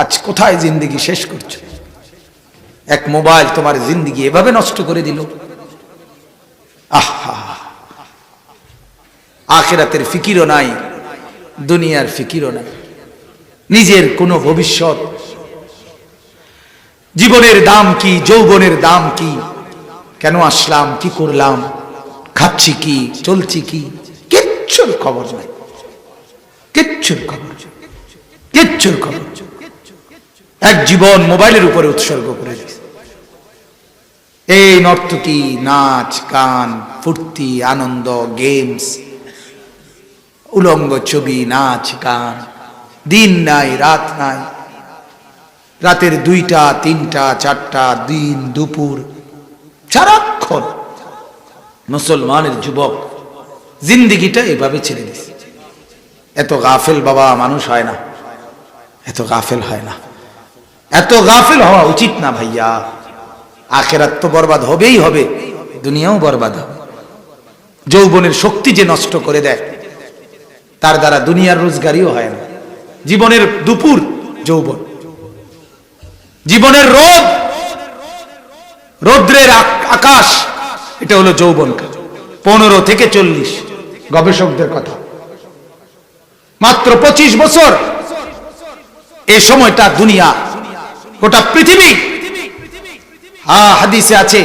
আজ কোথায় জিন্দিগি শেষ করছ? এক মোবাইল তোমার জিন্দিগি এভাবে নষ্ট করে দিল। আহা! আখেরাতের ফিকিরও নাই, দুনিয়ার ফিকিরও নাই। নিজের কোনো ভবিষ্যৎ। জীবনের দাম কি, যৌবনের দাম কি? কেন আসলাম, কি করলাম? খাচ্ছি কি, চলছি কি? কিচ্ছুর খবর নাই। কিচ্ছুর খবর কিচ্ছুর খবর এক জীবন মোবাইলের উপরে উৎসর্গ করে দিয়েছে। এই নর্তকী, নাচ, গান, ফুর্তি, আনন্দ গেমস উলঙ্গ ছবি, নাচ, গান, দিন নাই, রাত নাই। রাতের দুইটা, তিনটা, চারটা, দিন, দুপুর, সারাক্ষণ মুসলমানের যুবক জিন্দিগিটা এভাবে ছেড়ে দিছে এত গাফেল বাবা মানুষ হয় না, এত গাফেল হয় না। এত গাফিল হওয়া উচিত না ভাইয়া। আখেরাত তো বরবাদ হবেই হবে, দুনিয়াও বরবাদ হবে। যৌবনের শক্তি যে নষ্ট করে দেয়, তার দ্বারা দুনিয়ার রোজগারিও হয় না। জীবনের দুপুর যৌবন। জীবনের রোদ, রৌদ্রের আকাশ, এটা হলো যৌবন পনেরো থেকে চল্লিশ, গবেষকদের কথা। মাত্র পঁচিশ বছর এই সময়টা দুনিয়া গোটা পৃথিবী। হা হাদিসে আছে।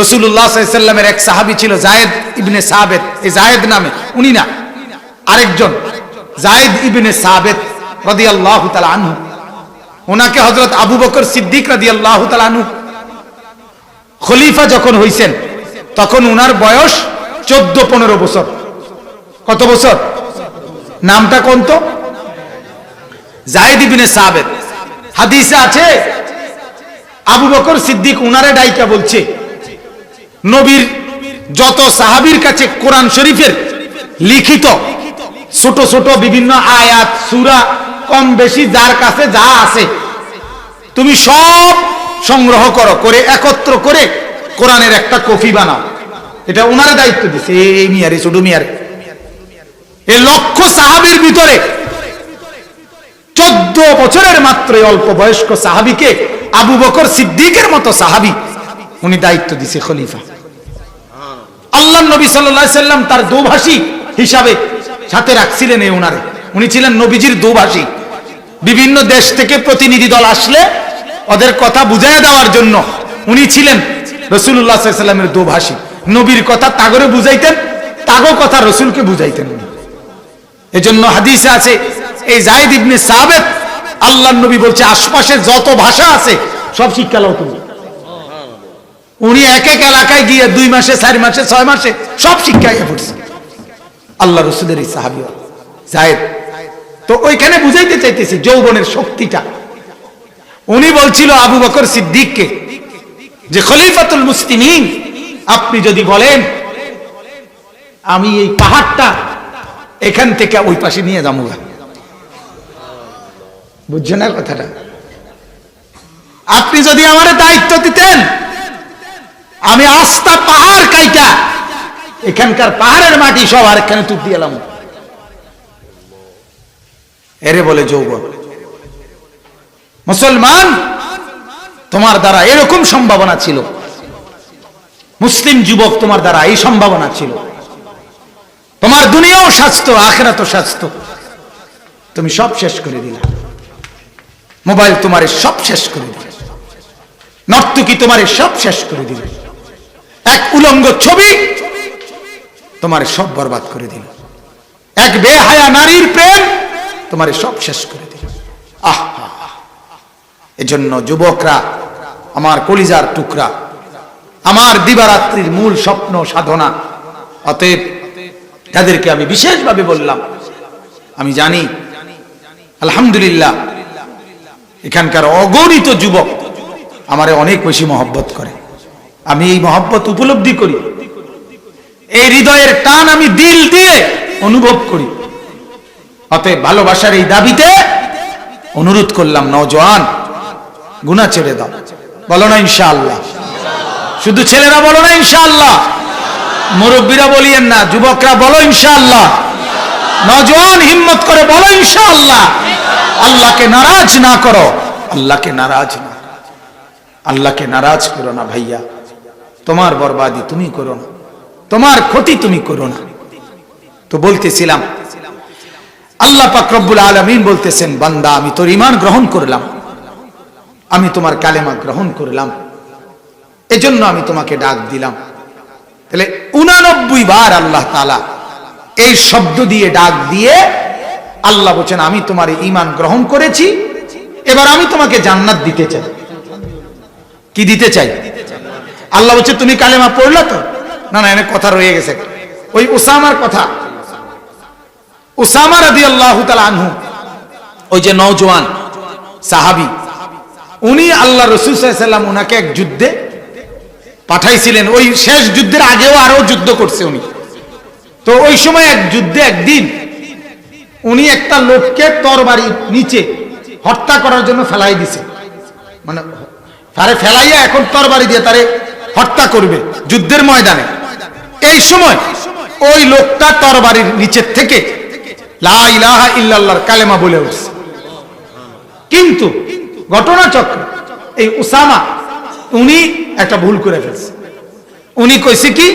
রসুল্লাহ সাল্লামের এক সাহাবি ছিল জায়েদ ইবনে সাহাবেদ এই জায়েদ নামে, উনি না, আরেকজন, জায়েদ ইবনে সাহাবেদ রদি আল্লাহ আনহু। ওনাকে হজরত আবু বকর সিদ্দিক রাদি আল্লাহ আনহু। খলিফা যখন হইছেন, তখন উনার বয়স চোদ্দ পনেরো বছর। কত বছর? নামটা কোন তো? জায়েদ ইবনে সাহাবেদ হাদিসে আছে, আবু বকর সিদ্দিক উনারে ডাইকা বলছে, নবীর যত সাহাবীর কাছে কোরআন শরীফের লিখিত ছোট ছোট বিভিন্ন আয়াত, সুরা, কম বেশি যার কাছে যা আছে, তুমি সব সংগ্রহ করো, করে একত্র করে কোরআনের একটা কপি বানাও। এটা ওনারে দায়িত্ব দিছে এই মিয়ারে ছোট মিয়ারে। এই লক্ষ সাহাবীর ভিতরে চোদ্দ বছরের মাত্র অল্প বয়স্ক সাহাবিকে আবু বকর সিদ্দিকের মতো সাহাবি, উনি দায়িত্ব দিছে খলিফা। আল্লাহ নবী সাল্লাম তার দোভাষী হিসাবে সাথে রাখছিলেন এই ওনারে উনি ছিলেন নবীজির দোভাষী। বিভিন্ন দেশ থেকে প্রতিনিধি দল আসলে ওদের কথা বুঝাই দেওয়ার জন্য উনি ছিলেন রসুল্লাহ সাল্লামের দোভাষী। নবীর কথা তাগরে বুঝাইতেন, তাগো কথা রসুলকে বুঝাইতেন এজন্য হাদিসে আছে এই জাহিদ ইবনে সাবেদ আল্লাহ নবী বলছে, আশপাশে যত ভাষা আছে, সব শিক্ষা লাও তুমি। উনি এক এক এলাকায় গিয়ে দুই মাসে, চার মাসে, ছয় মাসে সব শিক্ষা পড়ছে। আল্লাহ রসুলের এই সাহাবি জাহেদ তো ওইখানে বুঝাইতে চাইতেছি যৌবনের শক্তিটা। উনি বলছিল আবু বকর সিদ্দিককে যে, খলিফাতুল মুসলিমিন, আপনি যদি বলেন, আমি এই পাহাড়টা এখান থেকে ওই পাশে নিয়ে যাব। বুঝছ না কথাটা? আপনি যদি আমার দায়িত্ব দিতেন, আমি আস্থা পাহাড় কাইটা, এখানকার পাহাড়ের মাটি সব আর এখানে তুপ দিয়ে এলাম। এরে বলে যৌবন মুসলমান, তোমার দ্বারা এরকম সম্ভাবনা ছিল। মুসলিম যুবক তোমার দ্বারা এই সম্ভাবনা ছিল। তোমার দুনিয়াও স্বাস্থ্য আখেরাত স্বাস্থ্য। তুমি সব শেষ করে দিলা। মোবাইল তোমার সব শেষ করে দিলে নর্তকী তোমার সব শেষ করে দিলে এক উলঙ্গ ছবি তোমার সব বরবাদ করে দিল এক বেহায়া নারীর প্রেম তোমার সব শেষ করে দিল আহ এজন্য যুবকরা, আমার কলিজার টুকরা, আমার দিবারাত্রির মূল স্বপ্ন, সাধনা, অতএব তাদেরকে আমি বিশেষভাবে বললাম, আমি জানি, আলহামদুলিল্লাহ এখানকার অগণিত যুবক আমারে অনেক বেশি মহব্বত করে। আমি এই মহব্বত উপলব্ধি করি। এই হৃদয়ের টান আমি দিল দিয়ে অনুভব করি। অতএব ভালোবাসার এই দাবিতে অনুরোধ করলাম নজওয়ান গুণা ছেড়ে দাও। বলো না, ইনশাআল্লাহ। শুধু ছেলেরা বলো না, ইনশাআল্লাহ। মুরব্বীরা বলিয়েন না, যুবকরা বলো, ইনশাআল্লাহ। নজওয়ান হিম্মত করে বলো, ইনশাআল্লাহ। আল্লাহকে নারাজ না করো। আল্লাহকে নারাজ না। আল্লাহকে নারাজ করো না ভাইয়া। তোমার বরবাদি তুমি করো না। তোমার ক্ষতি তুমি করো না। তো বলতেছিলাম, আল্লাহ পাক রব্বুল আলমিন বলতেছেন, বান্দা, আমি তোর ইমান গ্রহণ করলাম। আমি তোমার কালেমা গ্রহণ করলাম। এজন্য আমি তোমাকে ডাক দিলাম। তাহলে উনানব্বই বার আল্লাহ তালা এই শব্দ দিয়ে ডাক দিয়ে আল্লাহ বলছেন, আমি তোমার ইমান গ্রহণ করেছি, এবার আমি তোমাকে জান্নাত দিতে চাই। কি দিতে চাই? আল্লাহ বলছে, তুমি কালেমা পড়লা তো? না না, এনে কথা রয়ে গেছে। ওই উসামার কথা। উসামা রাদি আল্লাহ আনহু, ওই যে নওজোয়ান সাহাবি, উনি আল্লাহ রসুল সাল্লাম ওনাকে এক যুদ্ধে পাঠাইছিলেন। ওই শেষ যুদ্ধের আগেও আরও যুদ্ধ করছে উনি। তো ওই সময় এক যুদ্ধে একদিন উনি একটা লোককে তরবারি নিচে হত্যা করার জন্য ফেলাই দিছে। মানে তারে ফেলাইয়া এখন তরবারি দিয়ে তারে হত্যা করবে যুদ্ধের ময়দানে। এই সময় ওই লোকটা তরবারির নিচের থেকে কালেমা বলে উঠছে। কিন্তু ঘটনাচক্র, এই উসামা, উনি একটা ভুল করে ফেলছে। উনি কইছে কি,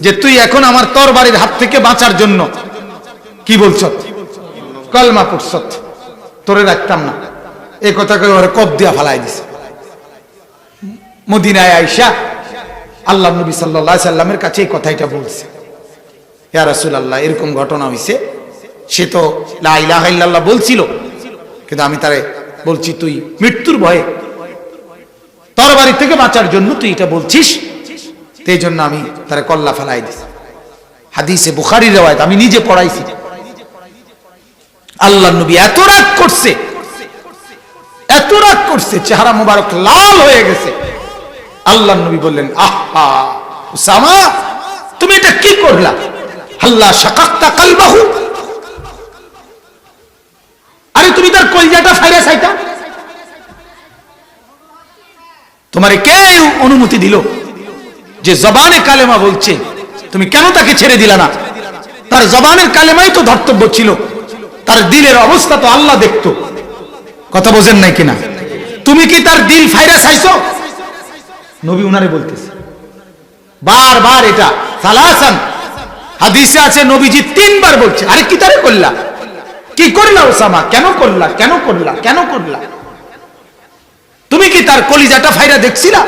যে তুই এখন আমার তরবারির হাত থেকে বাঁচার জন্য কি বলছ? কলমা পড়ছ তোরে রাখতাম না। এই কথা কই ওরে কব দিয়া ফালাই দিছে। মদিনায় আইসা আল্লাহ নবী সাল্লাহ সাল্লামের কাছে এই কথাইটা বলছে। ইয়া রাসূলুল্লাহ, এরকম ঘটনা হইছে। সে তো লা ইলাহা বলছিল, কিন্তু আমি তারে বলছি, তুই মৃত্যুর ভয়ে তরবারি থেকে বাঁচার জন্য তুই এটা বলছিস? এই জন্য আমি তারে কল্লা ফেলাই দিছি। হাদিসে বুখারি রেওয়ায়ত আমি নিজে পড়াইছি। আল্লাহ নবী এত রাগ করছে, এত রাগ করছে, চেহারা মোবারক লাল হয়ে গেছে। আল্লাহ নবী বললেন, আহা তুমি এটা কি করলা? আল্লাহ শাকাক্তা কালবাহু। আরে তুমি তার কলজাটা ফাইরা সাইতা তোমারে কে অনুমতি দিল? যে জবানে কালেমা বলছে, তুমি কেন তাকে ছেড়ে দিলা না? তার জবানের কালেমাই তো ধর্তব্য ছিল। তার দিলের অবস্থা তো আল্লাহ দেখতো। কথা বোঝেন নাই কিনা? তুমি কি তার দিল ফাইরা চাইছো? নবী উনারে বলতেছে। বারবার এটা। সালাসান। হাদিসে আছে, নবীজি তিনবার বলছে। আরে কি তারে করলা? কি করলা ওসামা? কেন করলা? কেন করলা? কেন করলা? তুমি কি তার কলিজাটা ফাইরা দেখছিলা?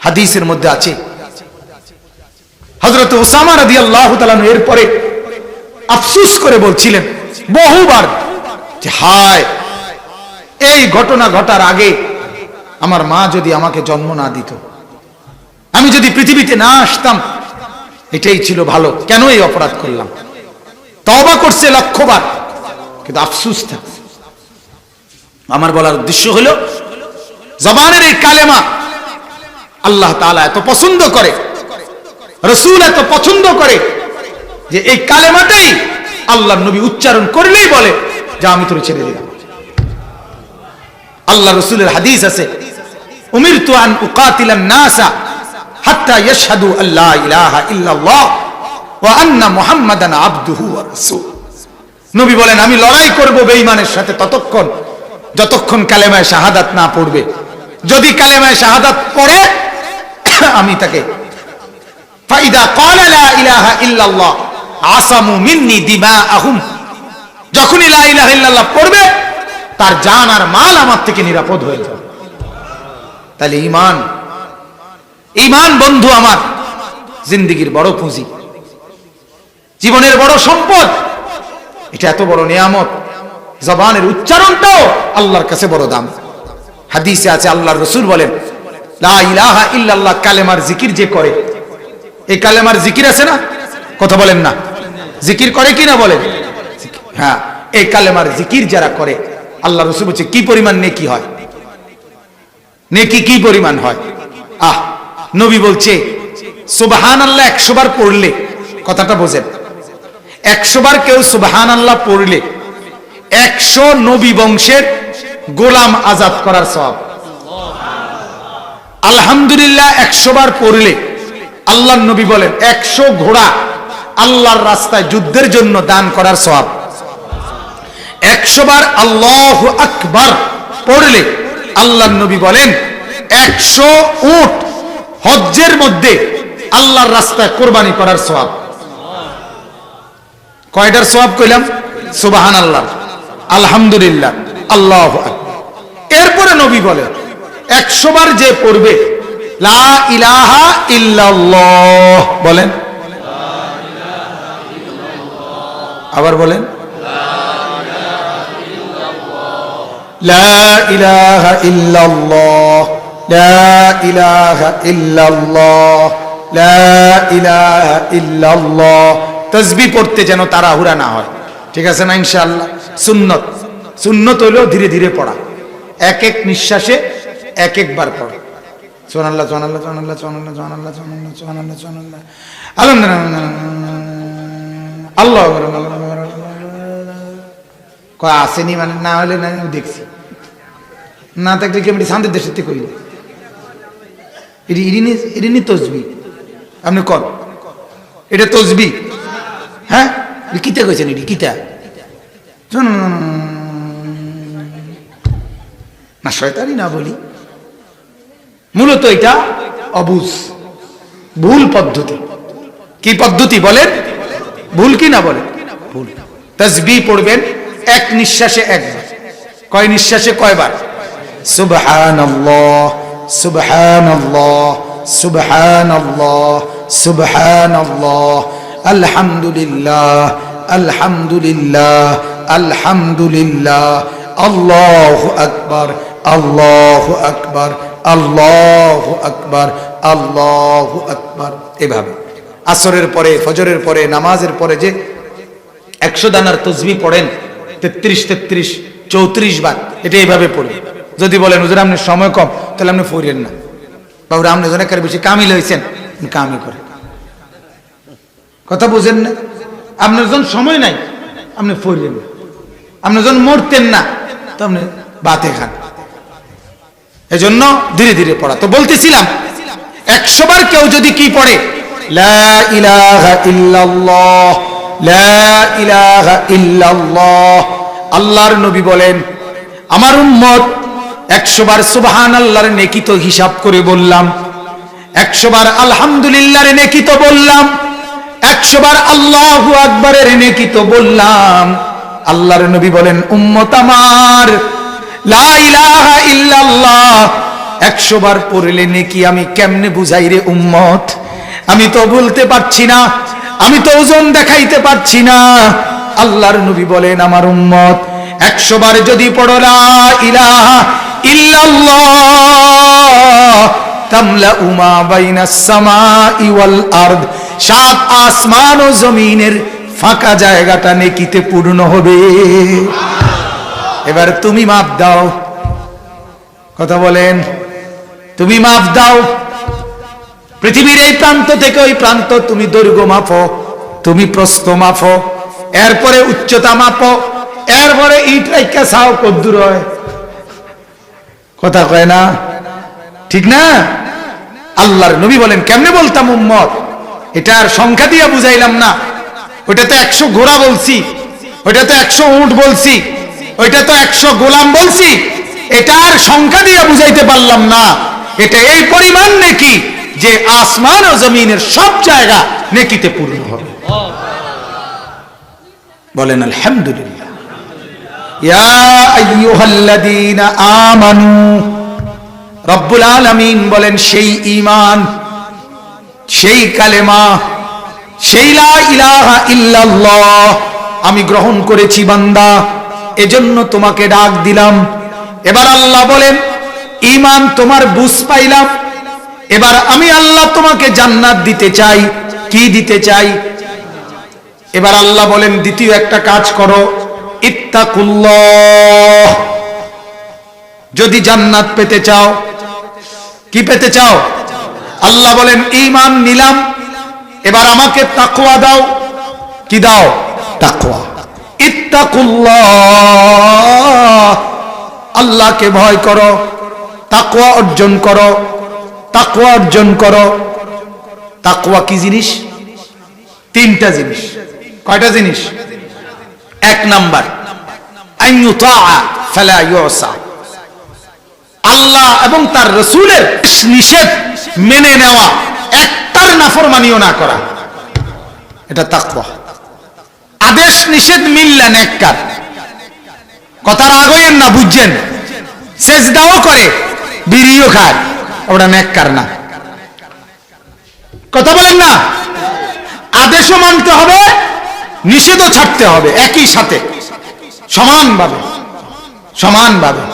হাদিসের মধ্যে আছে। হজরত ওসামা রাদি আল্লাহ এরপরে আফসুস করে বলছিলেন, বহুবার যে হায়, এই ঘটনা ঘটার আগে আমার মা যদি আমাকে জন্ম না দিত, আমি যদি পৃথিবীতে না আসতাম, এটাই ছিল ভালো। কেন এই অপরাধ করলাম? তবা করছে লক্ষবার, কিন্তু আফসুস থাকে। আমার বলার উদ্দেশ্য হলো, জবানের এই কালেমা আল্লাহ তাআলা এত পছন্দ করে, রসুল এত পছন্দ করে যে এই কালেমাটাই আল্লাহ নবী উচ্চারণ করলেই বলে, যা আমি তোর ছেড়ে দিলাম। আল্লাহ রসুলের হাদিস আছে উমির নবী বলেন, আমি লড়াই করব বেঈমানের সাথে ততক্ষণ, যতক্ষণ কালেমায় শাহাদাত না পড়বে। যদি কালেমায় শাহাদাত পড়ে, আমি তাকে, ফাইদা ইলাহা ইল্লাল্লাহ যখনই লা ইলাহা ইল্লাল্লাহ পড়বে, তার জান আর মাল আমার থেকে নিরাপদ হয়ে যাবে। তাহলে ইমান ইমান বন্ধু আমার, জিন্দিগির বড় পুঁজি। জীবনের বড় সম্পদ, এটা এত বড় নিয়ামত। জবানের উচ্চারণটাও আল্লাহর কাছে বড় দাম। হাদিসে আছে, আল্লাহর রসুল বলেন, লা ইলাহা ইল্লাল্লাহ কালেমার জিকির যে করে। এই কালেমার জিকির আছে না? কথা বলেন না। জিকির করে কি না বলেন হ্যাঁ এই কালেমার জিকির যারা করে আল্লাহ রসুল বলছে, কি পরিমাণ নেকি হয়? নেকি কি পরিমাণ হয়? আহ, নবী বলছে সুবাহান আল্লাহ একশো বার পড়লে। কথাটা বোঝেন। একশো বার কেউ সুবাহান আল্লাহ পড়লে, একশো নবী বংশের গোলাম আজাদ করার সব আলহামদুলিল্লাহ, একশো বার পড়লে আল্লাহ নবী বলেন, একশো ঘোড়া আল্লাহর রাস্তায় যুদ্ধের জন্য দান করার সব একশো বার আল্লাহ আকবার পড়লে আল্লাহ নবী বলেন, একশো উট হজ্জের মধ্যে আল্লাহর রাস্তায় কোরবানি করার সওয়াব। কয়টার সওয়াব কইলাম? সুবাহান আল্লাহ আলহামদুলিল্লাহ। আল্লাহ এরপরে নবী বলে, একশো বার যে পড়বে, লা ইলাহা ইল্লাল্লাহ বলেন ইলাহা ইল্লাল্লাহ তসবি পড়তে যেন তাড়াহুড়া না হয়। ঠিক আছে না ইনশাআল্লাহ? সুন্নত। সুন্নত হইলেও ধীরে ধীরে পড়া। এক এক নিঃশ্বাসে এক একবার পড়া। সোনাল্লাহ সোনাল্লাহ সোনাল্লাহ সোনাল্লাহ সোনাল্লাহ সোনাল্লাহ সোনাল্লাহ সোনাল্লাহ আলহামদুলিল্লাহ। আল্লাহ কয় আসেনি মানে না হলে না আমি দেখছি। না থাকলে কি আমি শান্তির দেশের থেকে কইলে ইরিনি তসবি। আপনি কর এটা তসবি। হ্যাঁ? কিতা কইছেন এটি? কিতা? শোনো, না শয়তানি না বলি। মূলত এটা অবুজ। ভুল পদ্ধতি। কি পদ্ধতি বলেন? ভুল কি না বলেন ভুল। তসবি পড়বেন, এক নিঃশ্বাসে একবার। কয় নিঃশ্বাসে? কয়বার? সুবহানাল্লাহ সুবহানাল্লাহ সুবহানাল্লাহ সুবহানাল্লাহ। আলহামদুলিল্লাহ আলহামদুলিল্লাহ আলহামদুলিল্লাহ। আল্লাহু আকবার আল্লাহু আকবার আল্লাহু আকবার আল্লাহু আকবার। এভাবে। আসরের পরে, ফজরের পরে, নামাজের পরে যে একশো দানার তসবি পড়েন, তেত্রিশ তেত্রিশ, চৌত্রিশ বার, এটা এইভাবে পড়ি। যদি বলেন, হুজুর, আপনি সময় কম, তাহলে আপনি পড়েন না। বাবুরা আপনি জনের বেশি কামিল হয়েছেন কামই করেন। কথা বুঝেন না? আপনার যখন সময় নাই, আপনি পড়লেন না। আপনি যখন মরতেন না, তো আপনি বাতে খান। এজন্য ধীরে ধীরে পড়া। তো বলতেছিলাম, একশো বার কেউ যদি কি পড়ে ইল্লাল্লাহ আল্লাহর নবী বলেন, আমার উম্মত একশো বার সুবহান আল্লাহর নেকি তো হিসাব করে বললাম একশো বার আলহামদুলিল্লাহর নেকি তো বললাম একশো বার আল্লাহু আকবরের নেকি তো বললাম। আল্লাহর নবী বলেন, উম্মত আমার, লা ইলাহা ইল্লাল্লাহ একশো পড়লে নেকি আমি কেমনে বুঝাই রে উম্মত? আমি তো বলতে পারছি না, আমি তো ওজন দেখাইতে পারছি না। আল্লাহর নবী বলেন, আমার উম্মত, একশো বার যদি পড়ো, লা ইলাহা আসমান ও জমিনের ফাঁকা জায়গাটা নেকিতে পূর্ণ হবে। এবার তুমি মাপ দাও। কথা বলেন, তুমি মাপ দাও পৃথিবীর এই প্রান্ত থেকে ওই প্রান্ত, তুমি দৈর্ঘ্য মাপো, তুমি প্রস্থ মাপো, এরপরে উচ্চতা মাপো, এরপরে ইট রাইকা সাও কদ্দুর হয়। কথা কয় না? ঠিক না? আল্লাহর নবী বলেন, কেমনে বলতাম উম্মত? এটার সংখ্যা দিয়ে বুঝাইলাম না। ওইটা তো একশো ঘোড়া বলছি ওইটা তো একশো উট বলছি ওইটা তো একশো গোলাম বলছি, এটার সংখ্যা দিয়ে বুঝাইতে পারলাম না। এটা এই পরিমাণ নেকি? যে আসমান ও জমিনের সব জায়গা নেকিতে পূর্ণ হবে। বলেন, আলহামদুলিল্লাহ। রব্বুল আলামিন বলেন, সেই ঈমান, সেই কালেমা, সেই লা ইলাহা ইল্লাল্লাহ আমি গ্রহণ করেছি, বান্দা। এজন্য তোমাকে ডাক দিলাম। এবার আল্লাহ বলেন ইমান তোমার বুঝ পাইলাম এবার আমি আল্লাহ তোমাকে জান্নাত দিতে চাই। কি দিতে চাই? এবার আল্লাহ বলেন, দ্বিতীয় একটা কাজ করো। ইত্তাকুল্লাহ। যদি জান্নাত পেতে চাও, কি পেতে চাও? আল্লাহ বলেন, ঈমান নিলাম। এবার আমাকে তাকওয়া দাও। কি দাও? তাকওয়া। ইত্তাকুল্লাহ। আল্লাহকে ভয় করো, তাকওয়া অর্জন করো। তাকওয়া অর্জন করো। তাকওয়া কি জিনিস? তিনটা জিনিস। কয়টা জিনিস? এক নাম্বার আল্লাহ এবং তার রসুলের নিষেধ মেনে নেওয়া, একটার নাফরমানিও না করা। এটা তাকওয়া। আদেশ, নিষেধ মিললেন এককার কথার আগেন না বুঝছেন? সেজদাও করে, বিড়িও খায়। ওটা নেককার না। কথা বলেন না। আদেশও মানতে হবে, নিষেধও ছাড়তে হবে, একই সাথে, সমানভাবে সমানভাবে।